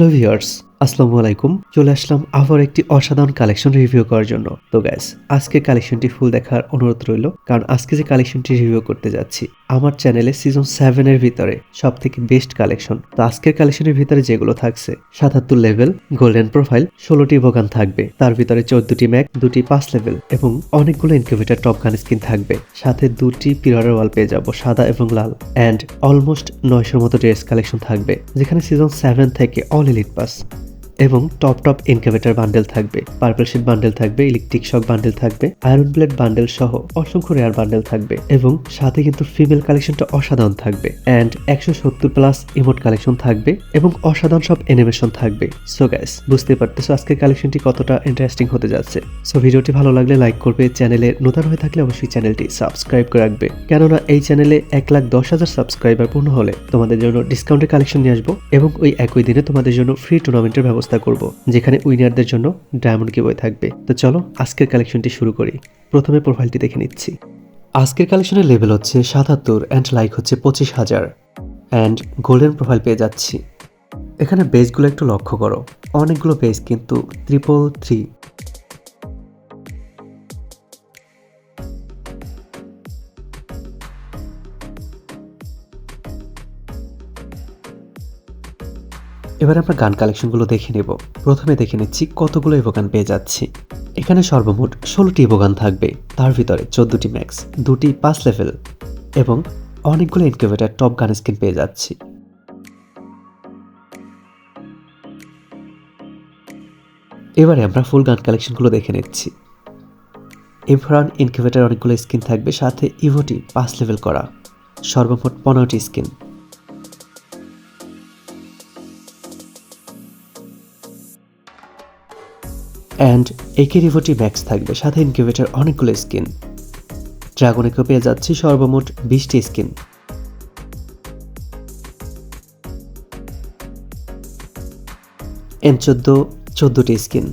Hello viewers আসসালামু আলাইকুম। চলে আসলাম আবার একটি অসাধারণ কালেকশন রিভিউ করার জন্য। তো গ্যাস আজকে কালেকশনটি ফুল দেখার অনুরোধ রইল, কারণ আজকে যে কালেকশনটি রিভিউ করতে যাচ্ছি, আমার চ্যানেলে সিজন সেভেনের ভিতরে সব থেকে বেস্ট কালেকশন তো আজকের কালেকশনের ভিতরে যেগুলো থাকছে, সাতাত্তর লেভেল গোল্ডেন প্রোফাইল ষোলোটি বোগান থাকবে। তার ভিতরে চোদ্দটি ম্যাক, দুটি পাঁচ লেভেল এবং অনেকগুলো ইনকিউবেটার টপ গান স্কিন থাকবে। সাথে দুটি পিরারের ওয়াল পেয়ে যাব, সাদা এবং লাল। অ্যান্ড অলমোস্ট নয়শোর মতো ড্রেস কালেকশন থাকবে, যেখানে সিজন সেভেন থেকে অল ইলিট পাস এবং টপ টপ ইনকিউবেটর বান্ডেল থাকবে পার্পল শিট বান্ডেল থাকবে, ইলেকট্রিক শক বান্ডেল থাকবে, আয়রন ব্লেড বান্ডেল সহ অসংখ্য রেয়ার বান্ডেল থাকবে এবং সাথে কিন্তু ফিমেল কালেকশনটা অসাধারণ থাকবে অ্যান্ড একশো সত্তর প্লাস ইমোট কালেকশন থাকবে এবং অসাধারণ সব অ্যানিমেশন থাকবে। সো গ্যাস বুঝতে পারতেছো আজকের কালেকশনটি কতটা ইন্টারেস্টিং হতে যাচ্ছে। সো ভিডিওটি ভালো লাগলে লাইক করবে, চ্যানেলে নতুন হয়ে থাকলে অবশ্যই চ্যানেলটি সাবস্ক্রাইব করে রাখবে। কেননা এই চ্যানেলে এক লাখ দশ হাজার সাবস্ক্রাইবার পূর্ণ হলে তোমাদের জন্য ডিসকাউন্টের কালেকশন নিয়ে আসব এবং ওই একই দিনে তোমাদের জন্য ফ্রি টুর্নামেন্টের ব্যবস্থা করব, যেখানে উইনারদের জন্য ডায়মন্ড কিবই থাকবে। তো চলো, আজকের কালেকশনটি শুরু করি। প্রথমে প্রোফাইলটি দেখে নিচ্ছি। আজকের কালেকশনের লেভেল হচ্ছে সাতাত্তর অ্যান্ড লাইক হচ্ছে পঁচিশ হাজার। অ্যান্ড গোল্ডেন প্রোফাইল পেয়ে যাচ্ছি। এখানে বেসগুলো একটু লক্ষ্য করো। অনেকগুলো বেস কিন্তু ত্রিপল থ্রি এবার আমরা গান কালেকশনগুলো দেখে নেব। প্রথমে দেখে নিচ্ছি কতগুলো ইভোগান পেয়ে যাচ্ছি। এখানে সর্বমোট ষোলোটি ইভোগান থাকবে, তার ভিতরে চোদ্দটি ম্যাক্স দুটি পাঁচ লেভেল এবং অনেকগুলো ইনকিউবেটার টপ গান স্কিন পেয়ে যাচ্ছি। এবারে আমরা ফুল গান কালেকশনগুলো দেখে নিচ্ছি। এভরান ইনকিউবেটার অনেকগুলো স্কিন থাকবে, সাথে ইভোটি পাঁচ লেভেল করা। সর্বমোট পনেরোটি স্কিন অ্যান্ড একে রিভোটি ম্যাক্স থাকবে, সাথে ইনকিউবেটার অনেকগুলো স্কিন। ড্রাগনেকেও পেয়ে যাচ্ছি সর্বমোট বিশটি স্কিন। এম চোদ্দ, চোদ্দোটি স্কিন।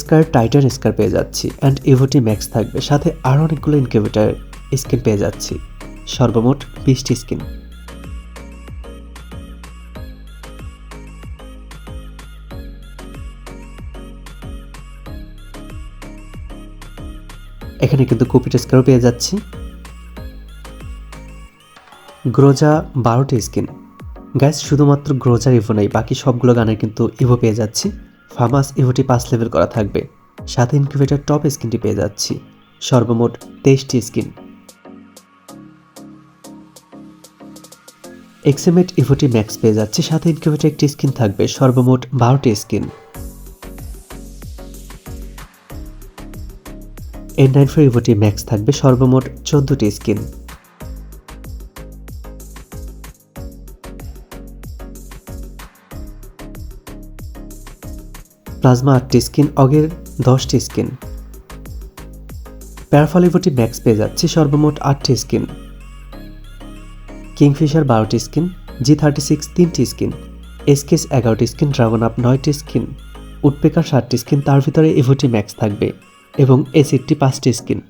স্কার টাইটান স্কার পেয়ে যাচ্ছি অ্যান্ড ইভোটি ম্যাক্স থাকবে, সাথে আরও অনেকগুলো ইনকিউবেটার স্কিন পেয়ে যাচ্ছি। সর্বমোট বিশটি স্কিন। এখানে কিন্তু কপি টেস্কারও পেয়ে যাচ্ছি? গ্রোজা বারোটি স্কিন। গ্যাস শুধুমাত্র গ্রোজার ইভো নেই, বাকি সবগুলো গানের কিন্তু ইভো পেয়ে যাচ্ছি। ফামাস ইভোটি পাঁচ লেভেল করা থাকবে। সাথে ইনকিউবেটার টপ স্কিনটি পেয়ে যাচ্ছি। সর্বমোট তেইশটি স্কিন। এক্সেমেট ইভোটি ম্যাক্স পেয়ে যাচ্ছে। সাথে ইনকিউবেটার একটি স্কিন থাকবে, সর্বমোট বারোটি স্কিন। এন নাইন ফোর ইভোটি ম্যাক্স থাকবে সর্বমোট চোদ্দটি স্কিন প্লাজমা আটটি স্কিন অগের দশটি স্কিন প্যারাফল ইভোটি ম্যাক্স পেয়ে যাচ্ছে সর্বমোট আটটি স্কিন কিংফিশার বারোটি স্কিন জি থার্টি সিক্স তিনটি স্কিন এসকেস এগারোটি স্কিন ড্রাগন আপ নয়টি স্কিন উডপেকার ষাটটি স্কিন তার ভিতরে ইভোটি ম্যাক্স থাকবে। এবং এ এসিডটি পাঁচটি স্কিন।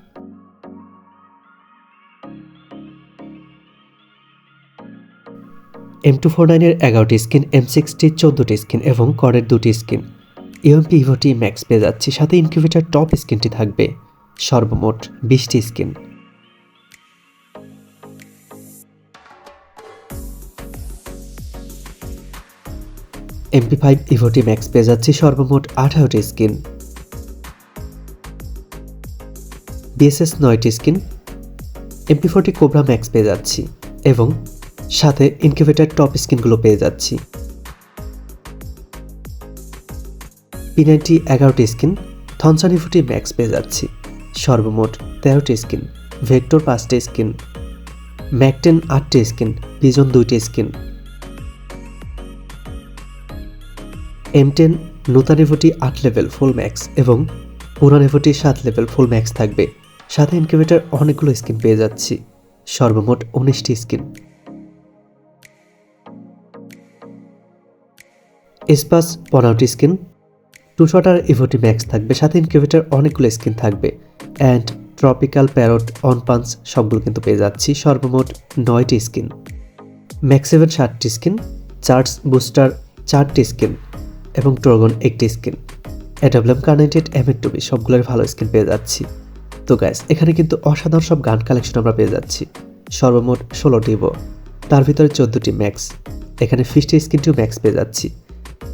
এম টু ফোর নাইনের এগারোটি স্কিন এম সিক্সটি চোদ্দোটি স্কিন এবং করের দুটি স্কিন। ইউএমপি ইভোটি ম্যাক্স পেয়ে যাচ্ছে। সাথে ইনকিউবেটার টপ স্কিনটি থাকবে। সর্বমোট বিশটি স্কিন। এমপি ফাইভ ইভোটি ম্যাক্স পেয়ে যাচ্ছে। সর্বমোট আঠারোটি স্কিন। বিএসএস নয়টি skin MP forty cobra max পেয়ে যাচ্ছি এবং সাথে ইনকিউবেটার টপ স্কিনগুলো পেয়ে যাচ্ছি। পি নাইনটি এগারোটি স্কিন থনসানি ফুটি ম্যাক্স পেয়ে যাচ্ছি। সর্বমোট তেরোটি স্কিন ভেক্টর পাঁচটি স্কিন ম্যাকটেন আটটি স্কিন পিজন দুইটি স্কিন। এম টেন নূতনিভুটি আট লেভেল ফুল ম্যাক্স এবং পুরানিভুটি সাত লেভেল ফুল ম্যাক্স থাকবে। সাথে ইনকিউবেটার অনেকগুলো স্কিন পেয়ে যাচ্ছি। সর্বমোট উনিশটি স্কিন এসপাস পনেরোটি স্কিন টু শটার ইভোটি ম্যাক্স থাকবে। সাথে ইনকিউবেটার অনেকগুলো স্কিন থাকবে। And tropical parrot on punch সবগুলো কিন্তু পেয়ে যাচ্ছি। সর্বমোট নয়টি স্কিন ম্যাক্সেভেন সাতটি স্কিন চার্জ বুস্টার চারটি স্কিন এবং ট্রগন একটি স্কিন অ্যাডাবলাম কার্নেটেড এম এর টুবি সবগুলোর ভালো স্কিন পেয়ে যাচ্ছি। তো গ্যাস এখানে কিন্তু অসাধারণ সব গান কালেকশন আমরা পেয়ে যাচ্ছি। সর্বমোট ষোলোটি বো তার ভিতরে চোদ্দোটি ম্যাক্স এখানে ফিফটি স্কিনটিও ম্যাক্স পেয়ে যাচ্ছি।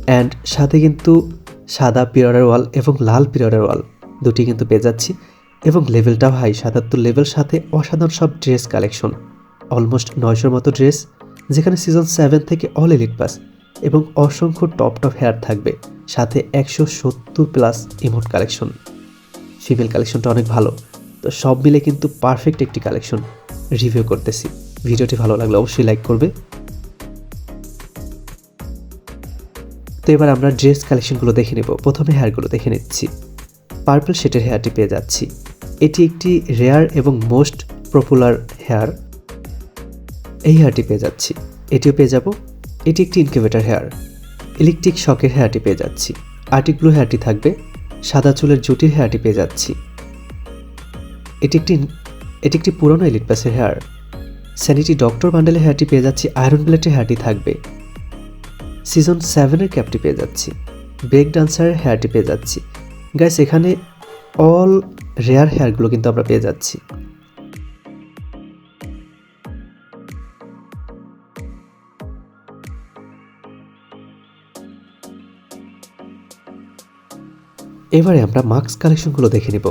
অ্যান্ড সাথে কিন্তু সাদা পিরিয়ডের ওয়াল এবং লাল পিরিয়ডের ওয়াল দুটি কিন্তু পেয়ে যাচ্ছি এবং লেভেলটাও হাই সাতাত্তর লেভেল সাথে অসাধারণ সব ড্রেস কালেকশন অলমোস্ট নয়শোর মতো ড্রেস যেখানে সিজন সেভেন থেকে অল এলিট পাস এবং অসংখ্য টপ টপ হেয়ার থাকবে, সাথে একশো সত্তর প্লাস ইমোট কালেকশন ফিমেল কালেকশনটা অনেক ভালো। তো সব মিলে কিন্তু পারফেক্ট একটি কালেকশন রিভিউ করতেছি। ভিডিওটি ভালো লাগলে অবশ্যই লাইক করবে। তো এবার আমরা ড্রেস কালেকশনগুলো দেখে নেব। প্রথমে হেয়ারগুলো দেখে নিচ্ছি। পার্পল শেডের হেয়ারটি পেয়ে যাচ্ছি। এটি একটি রেয়ার এবং মোস্ট পপুলার হেয়ার এই হেয়ারটি পেয়ে যাচ্ছি। এটিও পেয়ে যাব। এটি একটি ইনকিউবেটার হেয়ার ইলেকট্রিক শকের হেয়ারটি পেয়ে যাচ্ছি। আর্টিক ব্লু হেয়ারটি থাকবে। সাদা চুলের জুটির হেয়ারটি পেয়ে যাচ্ছি। এটি একটি এটি একটি পুরনো এলিট হেয়ার স্যানিটি ডক্টর বান্ডেলের হেয়ারটি পেয়ে যাচ্ছি আয়রন প্লেটের হেয়ারটি থাকবে। সিজন সেভেনের ক্যাপটি পেয়ে যাচ্ছি। ব্রেক ডান্সারের হেয়ারটি পেয়ে যাচ্ছি। গ্যাস এখানে অল রেয়ার হেয়ারগুলো কিন্তু আমরা পেয়ে যাচ্ছি। এবারে আমরা মাস্ক কালেকশনগুলো দেখে নেব।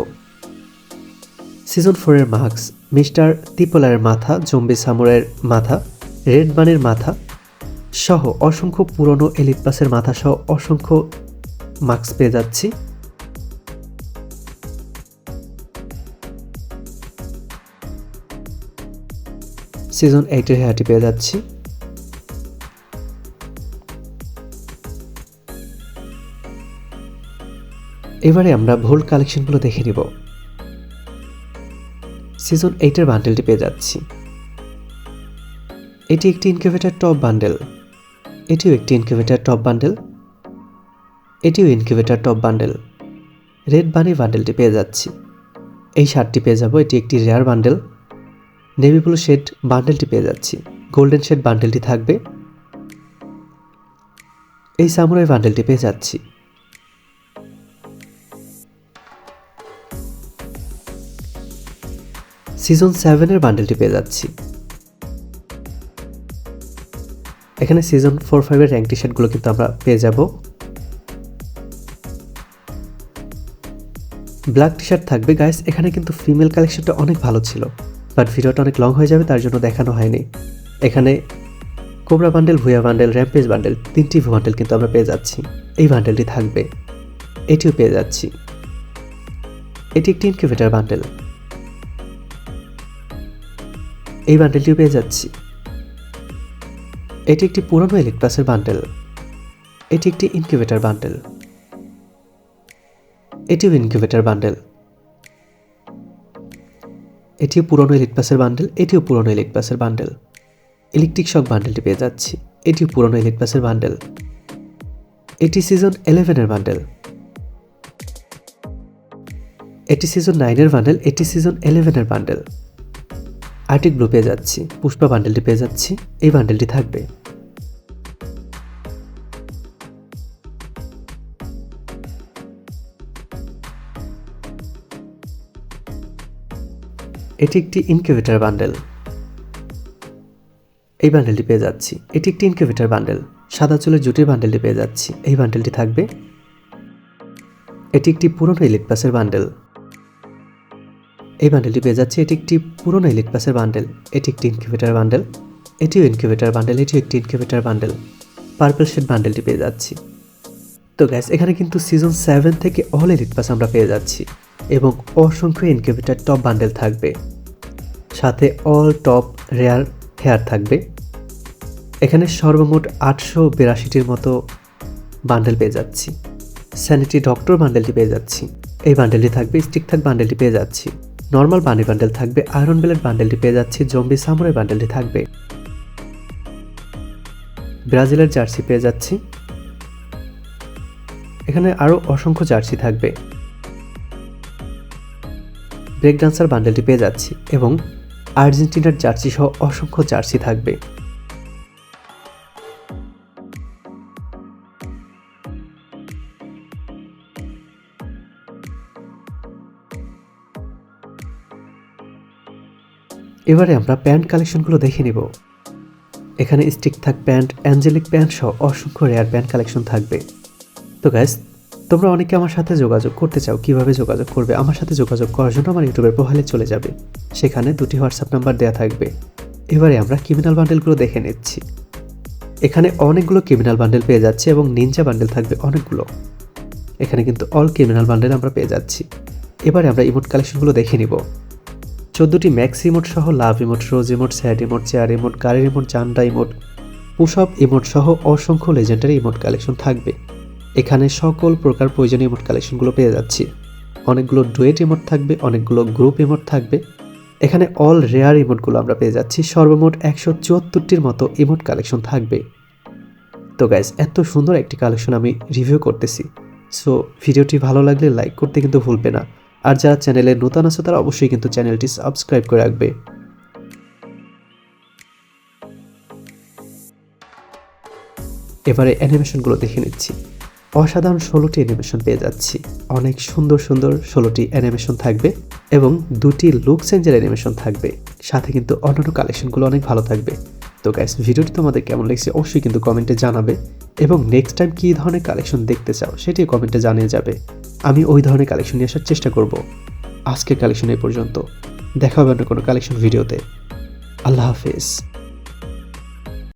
সিজন ফোরের মাস্ক মিস্টার তিপোলারের মাথা, জম্বি সামুরের মাথা, রেড বানের মাথা সহ অসংখ্য পুরনো এলিট পাসের মাথা সহ অসংখ্য মাস্ক পেয়ে যাচ্ছি। সিজন এইটের হেয়ারটি পেয়ে যাচ্ছি। এবারে আমরা ভোল্ট কালেকশনগুলো দেখে নিব। সিজন এইটের বান্ডেলটি পেয়ে যাচ্ছি। এটি একটি ইনকিউবেটার টপ বান্ডেল এটিও একটি ইনকিউবেটার টপ বান্ডেল এটিও incubator top bundle red bunny বান্ডেলটি পেয়ে যাচ্ছি। এই শার্টটি পেয়ে যাব, এটি একটি rare bundle navy blue shade বান্ডেলটি পেয়ে যাচ্ছি। গোল্ডেন শেড বান্ডেলটি থাকবে। এই সামুরাই বান্ডেলটি পেয়ে যাচ্ছি। সিজন সেভেনের বান্ডেলটি পেয়ে যাচ্ছি। এখানে সিজন ফোর, ফাইভের র্যাঙ্ক টি শার্টগুলো কিন্তু আমরা পেয়ে যাব। ব্ল্যাক টি শার্ট থাকবে, গাইস। এখানে কিন্তু ফিমেল কালেকশনটা অনেক ভালো ছিল, বাট ভিডিওটা অনেক লং হয়ে যাবে, তার জন্য দেখানো হয়নি। এখানে কোবরা বান্ডেল ভুয়া বান্ডেল, র্যাম্পেজ বান্ডেল, তিনটি বান্ডেল কিন্তু আমরা পেয়ে যাচ্ছি। এই বান্ডেলটি থাকবে, এটিও পেয়ে যাচ্ছি। এটি একটি ইনকিউবেটার বান্ডেল। এই বান্ডেলটিও পেয়ে যাচ্ছি। এটি একটি পুরনো ইলেকট্রাসের বান্ডেল এটি একটি ইনকিউবেটার বান্ডেল এটিও ইনকিউবেটার বান্ডেল এটিও পুরনো ইলেক পাসের বান্ডেল এটিও পুরনো ইলেক পাসের বান্ডেল ইলেকট্রিক শক বান্ডেলটি পেয়ে যাচ্ছি, এটিও পুরনো ইলেক পাসের বান্ডেল এটি সিজন ইলেভেনের বান্ডেল এটি সিজন নাইনের বান্ডেল এটি সিজন ইলেভেনের বান্ডেল আর্টিক ব্লু পেয়ে যাচ্ছি, পুষ্পা বান্ডেলটি পেয়ে যাচ্ছি, এই বান্ডেলটি থাকবে। এটি একটি ইনকিউবেটার বান্ডেল এই বান্ডেলটি পেয়ে যাচ্ছি, এটি একটি ইনকিউবেটার বান্ডেল সাদা চুলের জুটির বান্ডেলটি পেয়ে যাচ্ছি, এই বান্ডেলটি থাকবে। এটি একটি পুরনো ইলেট পাসের বান্ডেল এই বান্ডেলটি পেয়ে যাচ্ছে। এটি একটি পুরনো ইলেট পাসের বান্ডেল এটি একটি ইনকিউবেটার বান্ডেল এটিও ইনকিউবেটার বান্ডেল এটিও একটি ইনকিউবেটার বান্ডেল পার্পল শেড বান্ডেলটি পেয়ে যাচ্ছি। তো গ্যাস এখানে কিন্তু সিজন সেভেন থেকে অল এলিট পাস আমরা পেয়ে যাচ্ছি এবং অসংখ্য ইনকিউবেটার টপ বান্ডেল থাকবে। সাথে অল টপ রেয়ার হেয়ার থাকবে। এখানে সর্বমোট আটশো বিরাশিটির মতো বান্ডেল পেয়ে যাচ্ছি। স্যানিটি ডক্টর বান্ডেলটি পেয়ে যাচ্ছি। এই বান্ডেলটি থাকবে স্টিক থাক বান্ডেলটি পেয়ে যাচ্ছি। নর্মাল বানি বান্ডেল থাকবে আয়রন বেলের বান্ডেলটি পেয়ে যাচ্ছি জম্বি সামুরাই বান্ডেলটি থাকবে। ব্রাজিলের জার্সি পেয়ে যাচ্ছি। এখানে আরও অসংখ্য জার্সি থাকবে। ব্রেক ডান্সার বান্ডেলটি পেয়ে যাচ্ছি এবং আর্জেন্টিনার জার্সি সহ অসংখ্য জার্সি থাকবে। এবারে আমরা প্যান্ট কালেকশনগুলো দেখে নিব। এখানে স্টিক থাক প্যান্ট, অ্যাঞ্জেলিক প্যান্ট সহ অসংখ্য রেয়ার প্যান্ট কালেকশন থাকবে। তো গ্যাস তোমরা অনেকে আমার সাথে যোগাযোগ করতে চাও, কীভাবে যোগাযোগ করবে, আমার সাথে যোগাযোগ করার জন্য আমার ইউটিউবের প্রোফাইলে চলে যাবে। সেখানে দুটি হোয়াটসঅ্যাপ নাম্বার দেওয়া থাকবে। এবারে আমরা ক্রিমিনাল বান্ডেলগুলো দেখে নিচ্ছি। এখানে অনেকগুলো ক্রিমিনাল বান্ডেল পেয়ে যাচ্ছে এবং নিনজা বান্ডেল থাকবে অনেকগুলো। এখানে কিন্তু অল ক্রিমিনাল বান্ডেল আমরা পেয়ে যাচ্ছি। এবারে আমরা ইমোট কালেকশনগুলো দেখে নিব। চোদ্দোটি ম্যাক্স ইমোট সহ love emote, rose emote, sad emote, chair emote গাড়ির ইমোট জান্ডা ইমোট পুষপ ইমোট সহ অসংখ্য লেজেন্ডারি ইমোট কালেকশন থাকবে। এখানে সকল প্রকার প্রয়োজনীয় ইমোট কালেকশনগুলো পেয়ে যাচ্ছি। অনেকগুলো ডুয়েট ইমোট থাকবে, অনেকগুলো গ্রুপ ইমোট থাকবে। এখানে অল রেয়ার ইমোটগুলো আমরা পেয়ে যাচ্ছি। সর্বমোট একশো চুয়াত্তরটির মতো ইমোট কালেকশন থাকবে। তো গাইজ এত সুন্দর একটি কালেকশন আমি রিভিউ করতেছি। সো ভিডিওটি ভালো লাগলে লাইক করতে কিন্তু ভুলবে না। আর যারা চ্যানেলে নতুন আছে, তারা অবশ্যই কিন্তু চ্যানেলটি সাবস্ক্রাইব করে রাখবে। এবারে অ্যানিমেশনগুলো দেখে নিচ্ছি। অসাধারণ ষোলোটি অ্যানিমেশন পেয়ে যাচ্ছি। অনেক সুন্দর সুন্দর ষোলোটি অ্যানিমেশন থাকবে এবং দুটি লুক চেঞ্জের অ্যানিমেশন থাকবে। সাথে কিন্তু অন্যান্য কালেকশনগুলো অনেক ভালো থাকবে। তো গ্যাস ভিডিওটি তোমাদের কেমন লেগেছে অবশ্যই কিন্তু কমেন্টে জানাবে এবং নেক্সট টাইম কী ধরনের কালেকশন দেখতে চাও সেটি কমেন্টে জানিয়ে যাবে। আমি ওই ধরনের কালেকশন নিয়ে আসার চেষ্টা করব। আজকের কালেকশন এই পর্যন্ত। দেখা হবে অন্য কোনো কালেকশন ভিডিওতে আল্লাহ হাফেজ।